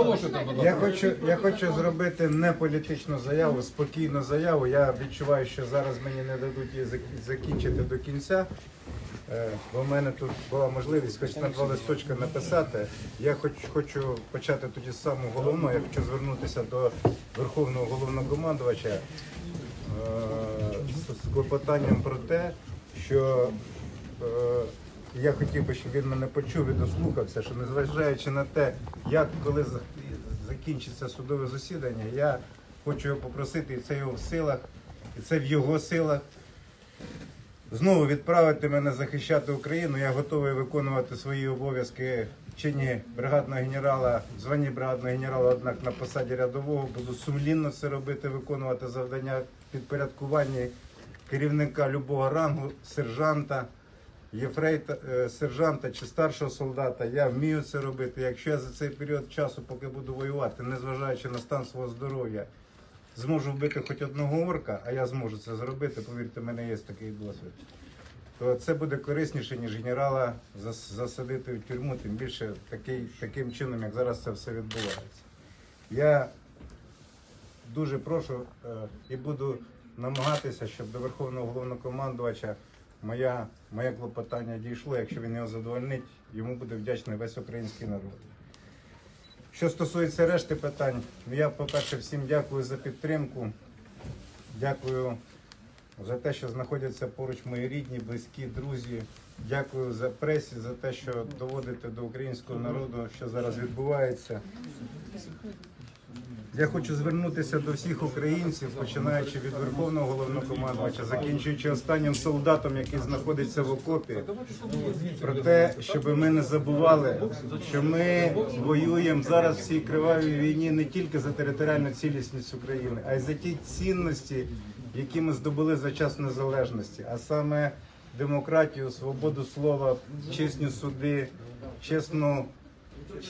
Оголошуйте, будь Я ласка. хочу, я хочу зробити не політичну заяву, спокійну заяву. Я відчуваю, що зараз мені не дадуть її зак- закінчити до кінця. Е, Бо в мене тут була можливість хоч на два листочка написати. Я хоч, хочу почати тоді з самого головного. Я хочу звернутися до Верховного головнокомандувача е, з- з клопотанням про те, що е, я хотів би, щоб він мене почув і дослухався, що незважаючи на те, як коли закінчиться судове засідання, я хочу його попросити, і це його в силах, і це в його силах. Знову відправити мене захищати Україну. Я готовий виконувати свої обов'язки в чині бригадного генерала, в званні бригадного генерала, однак на посаді рядового буду сумлінно це робити, виконувати завдання підпорядкування керівника любого рангу, сержанта, єфрейта, е, сержанта чи старшого солдата. Я вмію це робити. Якщо я за цей період часу, поки буду воювати, незважаючи на стан свого здоров'я, зможу вбити хоч одного орка, а я зможу це зробити, повірте, в мене є такий досвід. То це буде корисніше, ніж генерала засадити в тюрму, тим більше такий, таким чином, як зараз це все відбувається. Я дуже прошу е, і буду намагатися, щоб до Верховного головнокомандувача моя, моє клопотання дійшло. Якщо він його задовольнить, йому буде вдячний весь український народ. Що стосується решти питань, я, по-перше, всім дякую за підтримку. Дякую за те, що знаходяться поруч мої рідні, близькі, друзі. Дякую за пресі, за те, що доводите до українського народу, що зараз відбувається. Я хочу звернутися до всіх українців, починаючи від Верховного головнокомандувача, закінчуючи останнім солдатом, який знаходиться в окопі, про те, щоб ми не забували, що ми воюємо зараз в цій кривавій війні не тільки за територіальну цілісність України, а й за ті цінності, які ми здобули за час незалежності, а саме демократію, свободу слова, чесні суди, чесну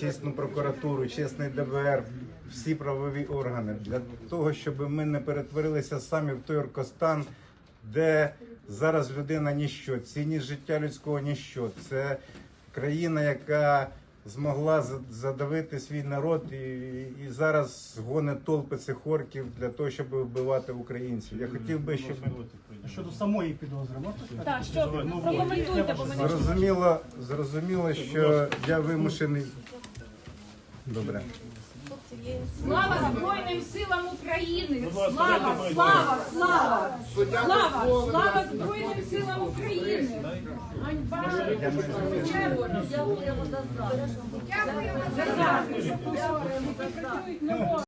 чесну прокуратуру, чесний ДБР, всі правові органи для того, щоб ми не перетворилися самі в той оркостан, де зараз людина ніщо, цінність життя людського ніщо. Це країна, яка змогла задавити свій народ і, і зараз гонить толпи цих орків для того, щоб вбивати українців. Я хотів би, щоб Щодо самої підозри, можна сказати? Так, що прокоментуйте, бо мені зрозуміло, зрозуміло, що я вимушений. Добре. Слава Збройним силам України! Слава, слава, слава! Слава, слава Збройним силам України! Ганьба! Дякуємо за захист. Дякуємо за захист.